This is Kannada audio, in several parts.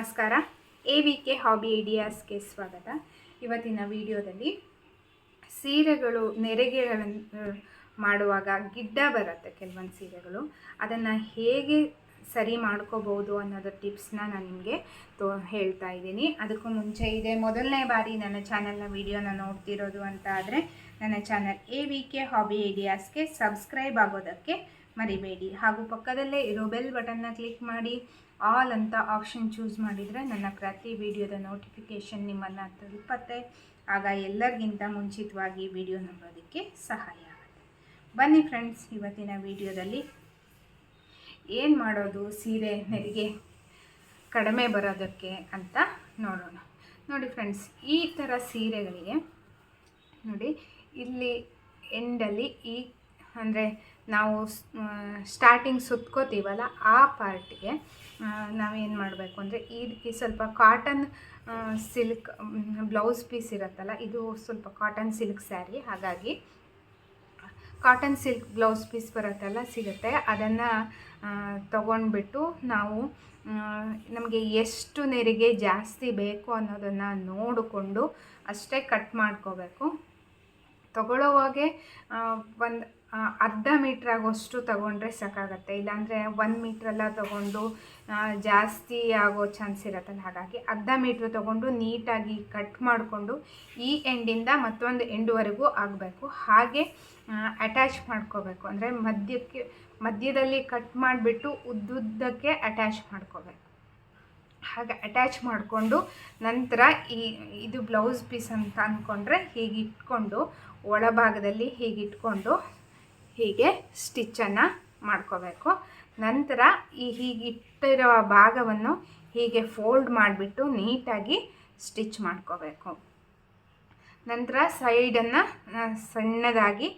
ನಮಸ್ಕಾರ. ಎ ವಿ ಕೆ ಹಾಬಿ ಐಡಿಯಾಸ್ಗೆ ಸ್ವಾಗತ. ಇವತ್ತಿನ ವಿಡಿಯೋದಲ್ಲಿ ಸೀರೆಗಳು ನೆರೆಗೆಗಳನ್ನು ಮಾಡುವಾಗ ಗಿಡ್ಡ ಬರುತ್ತೆ ಕೆಲವೊಂದು ಸೀರೆಗಳು. ಅದನ್ನು ಹೇಗೆ ಸರಿ ಮಾಡ್ಕೋಬೋದು ಅನ್ನೋದು ಟಿಪ್ಸ್ನ ನಾನು ನಿಮಗೆ ತೋ, ಹೇಳ್ತಾ ಇದ್ದೀನಿ. ಅದಕ್ಕೂ ಮುಂಚೆ ಇದೆ ಮೊದಲನೇ ಬಾರಿ ನನ್ನ ಚಾನಲ್ನ ವೀಡಿಯೋನ ನೋಡ್ತಿರೋದು ಅಂತ ಆದರೆ ನನ್ನ channel A V K hobby ಐಡಿಯಾಸ್ಗೆ subscribe ಆಗೋದಕ್ಕೆ ಮರಿಬೇಡಿ. ಹಾಗೂ ಪಕ್ಕದಲ್ಲೇ ಇರೋ ಬೆಲ್ ಬಟನ್ನ ಕ್ಲಿಕ್ ಮಾಡಿ. ಆಲ್ ಅಂತ ಆಪ್ಷನ್ ಚೂಸ್ ಮಾಡಿದರೆ ನನ್ನ ಪ್ರತಿ ವಿಡಿಯೋದ ನೋಟಿಫಿಕೇಷನ್ ನಿಮ್ಮನ್ನು ತಲುಪತ್ತೆ. ಆಗ ಎಲ್ಲರಿಗಿಂತ ಮುಂಚಿತವಾಗಿ ವಿಡಿಯೋ ನೋಡೋದಕ್ಕೆ ಸಹಾಯ ಆಗುತ್ತೆ. ಬನ್ನಿ ಫ್ರೆಂಡ್ಸ್, ಇವತ್ತಿನ ವಿಡಿಯೋದಲ್ಲಿ ಏನು ಮಾಡೋದು, ಸೀರೆ ನೆರಿಗೆ ಕಡಿಮೆ ಬರೋದಕ್ಕೆ ಅಂತ ನೋಡೋಣ. ನೋಡಿ ಫ್ರೆಂಡ್ಸ್, ಈ ಥರ ಸೀರೆಗಳಿಗೆ ನೋಡಿ, ಇಲ್ಲಿ ಎಂಡಲ್ಲಿ ಈ ಅಂದರೆ ನಾವು ಸ್ಟಾರ್ಟಿಂಗ್ ಸುತ್ಕೋತೀವಲ್ಲ ಆ ಪಾರ್ಟಿಗೆ ನಾವೇನು ಮಾಡಬೇಕು ಅಂದರೆ ಈ ಈ ಸ್ವಲ್ಪ ಕಾಟನ್ ಸಿಲ್ಕ್ ಬ್ಲೌಸ್ ಪೀಸ್ ಇರುತ್ತಲ್ಲ, ಇದು ಸ್ವಲ್ಪ ಕಾಟನ್ ಸಿಲ್ಕ್ ಸ್ಯಾರಿ ಹಾಗಾಗಿ ಕಾಟನ್ ಸಿಲ್ಕ್ ಬ್ಲೌಸ್ ಪೀಸ್ ಬರುತ್ತಲ್ಲ, ಸಿಗುತ್ತೆ. ಅದನ್ನು ತಗೊಂಡ್ಬಿಟ್ಟು ನಾವು ನಮಗೆ ಎಷ್ಟು ನೆರಿಗೆ ಜಾಸ್ತಿ ಬೇಕು ಅನ್ನೋದನ್ನು ನೋಡಿಕೊಂಡು ಅಷ್ಟೇ ಕಟ್ ಮಾಡ್ಕೋಬೇಕು. ತಗೊಳ್ಳೋವಾಗೆ ಒಂದು ಅರ್ಧ ಮೀಟ್ರ್ ಆಗೋಷ್ಟು ತಗೊಂಡ್ರೆ ಸಾಕಾಗತ್ತೆ. ಇಲ್ಲಾಂದರೆ ಒಂದು ಮೀಟ್ರೆಲ್ಲ ತಗೊಂಡು ಜಾಸ್ತಿ ಆಗೋ ಚಾನ್ಸ್ ಇರತ್ತಲ್ಲ. ಹಾಗಾಗಿ ಅರ್ಧ ಮೀಟ್ರ್ ತಗೊಂಡು ನೀಟಾಗಿ ಕಟ್ ಮಾಡಿಕೊಂಡು ಈ ಎಂಡಿಂದ ಮತ್ತೊಂದು ಎಂಡ್ವರೆಗೂ ಆಗಬೇಕು. ಹಾಗೆ ಅಟ್ಯಾಚ್ ಮಾಡ್ಕೋಬೇಕು. ಅಂದರೆ ಮಧ್ಯಕ್ಕೆ, ಮಧ್ಯದಲ್ಲಿ ಕಟ್ ಮಾಡಿಬಿಟ್ಟು ಉದ್ದುದ್ದಕ್ಕೆ ಅಟ್ಯಾಚ್ ಮಾಡ್ಕೋಬೇಕು. ಹಾಗೆ ಅಟ್ಯಾಚ್ ಮಾಡಿಕೊಂಡು ನಂತರ ಈ, ಇದು ಬ್ಲೌಸ್ ಪೀಸ್ ಅಂತ ಅಂದ್ಕೊಂಡ್ರೆ ಹೀಗೆ ಇಟ್ಕೊಂಡು ಒಳಭಾಗದಲ್ಲಿ ಹೀಗೆ ಇಟ್ಕೊಂಡು ಹೀಗೆ ಸ್ಟಿಚ್ಚನ್ನು ಮಾಡ್ಕೋಬೇಕು. ನಂತರ ಈ ಹೀಗೆ ಇಟ್ಟಿರೋ ಭಾಗವನ್ನು ಹೀಗೆ ಫೋಲ್ಡ್ ಮಾಡಿಬಿಟ್ಟು ನೀಟಾಗಿ ಸ್ಟಿಚ್ ಮಾಡ್ಕೋಬೇಕು. ನಂತರ ಸೈಡನ್ನು ಸಣ್ಣದಾಗಿ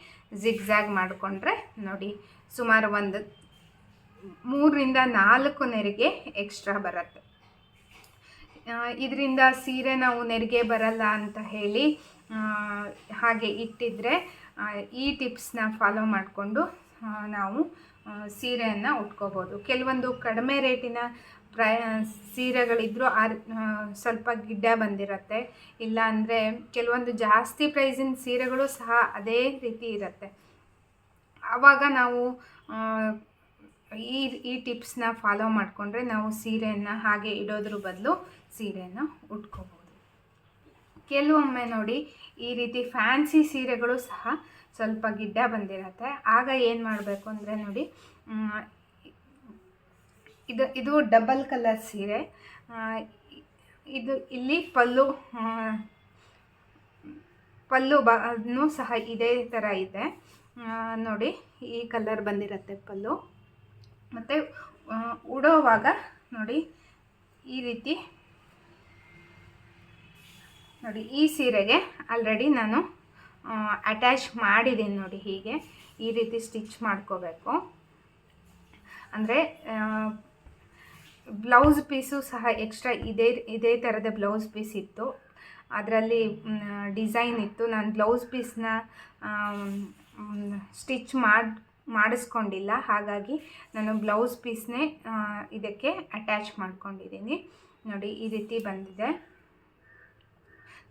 ಜಿಗ್ಜಾಗ್ ಮಾಡಿಕೊಂಡ್ರೆ ನೋಡಿ ಸುಮಾರು ಒಂದು ಮೂರರಿಂದ ನಾಲ್ಕು ನೆರಿಗೆ ಎಕ್ಸ್ಟ್ರಾ ಬರುತ್ತೆ. ಇದರಿಂದ ಸೀರೆ ನಾವು ನೆರಿಗೆ ಬರಲ್ಲ ಅಂತ ಹೇಳಿ ಹಾಗೆ ಇಟ್ಟಿದ್ರೆ ಈ ಟಿಪ್ಸ್ನ ಫಾಲೋ ಮಾಡಿಕೊಂಡು ನಾವು ಸೀರೆಯನ್ನು ಉಟ್ಕೋಬೋದು. ಕೆಲವೊಂದು ಕಡಿಮೆ ರೇಟಿನ ಪ್ರಯ ಸೀರೆಗಳಿದ್ದರೂ ಆ, ಸ್ವಲ್ಪ ಗಿಡ್ಡ ಬಂದಿರತ್ತೆ. ಇಲ್ಲ ಅಂದರೆ ಕೆಲವೊಂದು ಜಾಸ್ತಿ ಪ್ರೈಸಿನ ಸೀರೆಗಳು ಸಹ ಅದೇ ರೀತಿ ಇರುತ್ತೆ. ಆವಾಗ ನಾವು ಈ ಈ ಟಿಪ್ಸ್ನ ಫಾಲೋ ಮಾಡಿಕೊಂಡ್ರೆ ನಾವು ಸೀರೆಯನ್ನು ಹಾಗೆ ಇಡೋದ್ರ ಬದಲು ಸೀರೆಯನ್ನು ಉಟ್ಕೋಬೋದು. ಕೆಲವೊಮ್ಮೆ ನೋಡಿ ಈ ರೀತಿ ಫ್ಯಾನ್ಸಿ ಸೀರೆಗಳು ಸಹ ಸ್ವಲ್ಪ ಗಿಡ್ಡ ಬಂದಿರತ್ತೆ. ಆಗ ಏನು ಮಾಡಬೇಕು ಅಂದರೆ ನೋಡಿ ಇದು ಇದು ಡಬಲ್ ಕಲರ್ ಸೀರೆ. ಇದು ಇಲ್ಲಿ ಪಲ್ಲು ಪಲ್ಲು ಬೂ ಸಹ ಇದೇ ಥರ ಇದೆ. ನೋಡಿ ಈ ಕಲರ್ ಬಂದಿರತ್ತೆ ಪಲ್ಲು. ಮತ್ತು ಉಡೋವಾಗ ನೋಡಿ ಈ ರೀತಿ ನೋಡಿ, ಈ ಸೀರೆಗೆ ಆಲ್ರೆಡಿ ನಾನು ಅಟ್ಯಾಚ್ ಮಾಡಿದ್ದೀನಿ ನೋಡಿ ಹೀಗೆ. ಈ ರೀತಿ ಸ್ಟಿಚ್ ಮಾಡ್ಕೋಬೇಕು. ಅಂದರೆ ಬ್ಲೌಸ್ ಪೀಸು ಸಹ ಎಕ್ಸ್ಟ್ರಾ ಇದೇ ಇದೇ ಥರದ ಬ್ಲೌಸ್ ಪೀಸ್ ಇತ್ತು. ಅದರಲ್ಲಿ ಡಿಸೈನ್ ಇತ್ತು. ನಾನು ಬ್ಲೌಸ್ ಪೀಸ್ನ ಸ್ಟಿಚ್ ಮಾಡಿ, ಮಾಡಿಸ್ಕೊಂಡಿಲ್ಲ. ಹಾಗಾಗಿ ನಾನು ಬ್ಲೌಸ್ ಪೀಸ್ನೇ ಇದಕ್ಕೆ ಅಟ್ಯಾಚ್ ಮಾಡ್ಕೊಂಡಿದ್ದೀನಿ ನೋಡಿ, ಈ ರೀತಿ ಬಂದಿದೆ.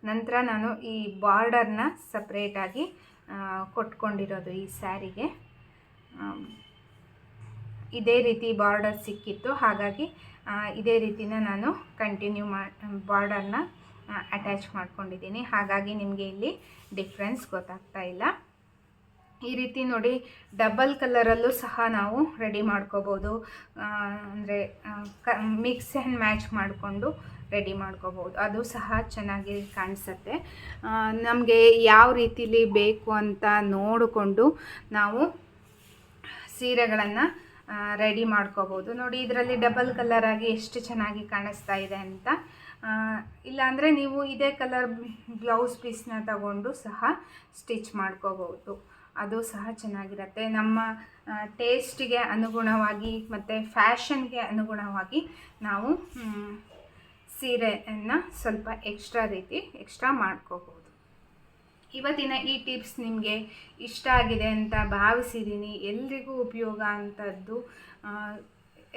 ನಂತರ ನಾನು ಈ ಬಾರ್ಡರ್ನ ಸಪ್ರೇಟಾಗಿ ಕೊಟ್ಕೊಂಡಿರೋದು ಈ ಸ್ಯಾರಿಗೆ. ಇದೇ ರೀತಿ ಬಾರ್ಡರ್ ಸಿಕ್ಕಿತ್ತು. ಹಾಗಾಗಿ ಇದೇ ರೀತಿನ ನಾನು ಕಂಟಿನ್ಯೂ ಮಾ, ಬಾರ್ಡರ್ನ ಅಟ್ಯಾಚ್ ಮಾಡ್ಕೊಂಡಿದ್ದೀನಿ. ಹಾಗಾಗಿ ನಿಮಗೆ ಇಲ್ಲಿ ಡಿಫ್ರೆನ್ಸ್ ಗೊತ್ತಾಗ್ತಾ ಇಲ್ಲ. ಈ ರೀತಿ ನೋಡಿ ಡಬಲ್ ಕಲರಲ್ಲೂ ಸಹ ನಾವು ರೆಡಿ ಮಾಡ್ಕೋಬೋದು. ಅಂದರೆ ಮಿಕ್ಸ್ ಆ್ಯಂಡ್ ಮ್ಯಾಚ್ ಮಾಡಿಕೊಂಡು ರೆಡಿ ಮಾಡ್ಕೋಬೋದು. ಅದು ಸಹ ಚೆನ್ನಾಗಿ ಕಾಣಿಸುತ್ತೆ. ನಮಗೆ ಯಾವ ರೀತಿಲಿ ಬೇಕು ಅಂತ ನೋಡಿಕೊಂಡು ನಾವು ಸೀರೆಗಳನ್ನು ರೆಡಿ ಮಾಡ್ಕೋಬೋದು. ನೋಡಿ, ಇದರಲ್ಲಿ ಡಬಲ್ ಕಲರ್ ಆಗಿ ಎಷ್ಟು ಚೆನ್ನಾಗಿ ಕಾಣಿಸ್ತಾ ಇದೆ ಅಂತ. ಇಲ್ಲಾಂದರೆ ನೀವು ಇದೇ ಕಲರ್ ಬ್ಲೌಸ್ ಪೀಸ್ನ ತಗೊಂಡು ಸಹ ಸ್ಟಿಚ್ ಮಾಡ್ಕೋಬೋದು. ಅದು ಸಹ ಚೆನ್ನಾಗಿರುತ್ತೆ. ನಮ್ಮ ಟೇಸ್ಟಿಗೆ ಅನುಗುಣವಾಗಿ ಮತ್ತು ಫ್ಯಾಷನ್ಗೆ ಅನುಗುಣವಾಗಿ ನಾವು ಸೀರೆಯನ್ನು ಸ್ವಲ್ಪ ಎಕ್ಸ್ಟ್ರಾ ರೀತಿ ಎಕ್ಸ್ಟ್ರಾ ಮಾಡ್ಕೋಬೋದು. ಇವತ್ತಿನ ಈ ಟಿಪ್ಸ್ ನಿಮಗೆ ಇಷ್ಟ ಆಗಿದೆ ಅಂತ ಭಾವಿಸಿದ್ದೀನಿ ಎಲ್ರಿಗೂ ಉಪಯೋಗ ಅಂಥದ್ದು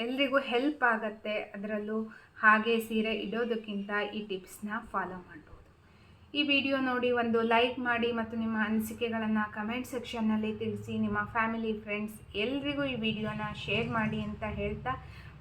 ಎಲ್ರಿಗೂ ಹೆಲ್ಪ್ ಆಗುತ್ತೆ ಅದರಲ್ಲೂ ಹಾಗೆ ಸೀರೆ ಇಡೋದಕ್ಕಿಂತ ಈ ಟಿಪ್ಸ್ನ ಫಾಲೋ ಮಾಡ್ಬೋದು. ಈ ವಿಡಿಯೋ ನೋಡಿ ಒಂದು ಲೈಕ್ ಮಾಡಿ ಮತ್ತು ನಿಮ್ಮ ಅನಿಸಿಕೆಗಳನ್ನು ಕಮೆಂಟ್ ಸೆಕ್ಷನ್ನಲ್ಲಿ ತಿಳಿಸಿ, ನಿಮ್ಮ ಫ್ಯಾಮಿಲಿ ಫ್ರೆಂಡ್ಸ್ ಎಲ್ರಿಗೂ ಈ ವಿಡಿಯೋನ ಶೇರ್ ಮಾಡಿ ಅಂತ ಹೇಳ್ತಾ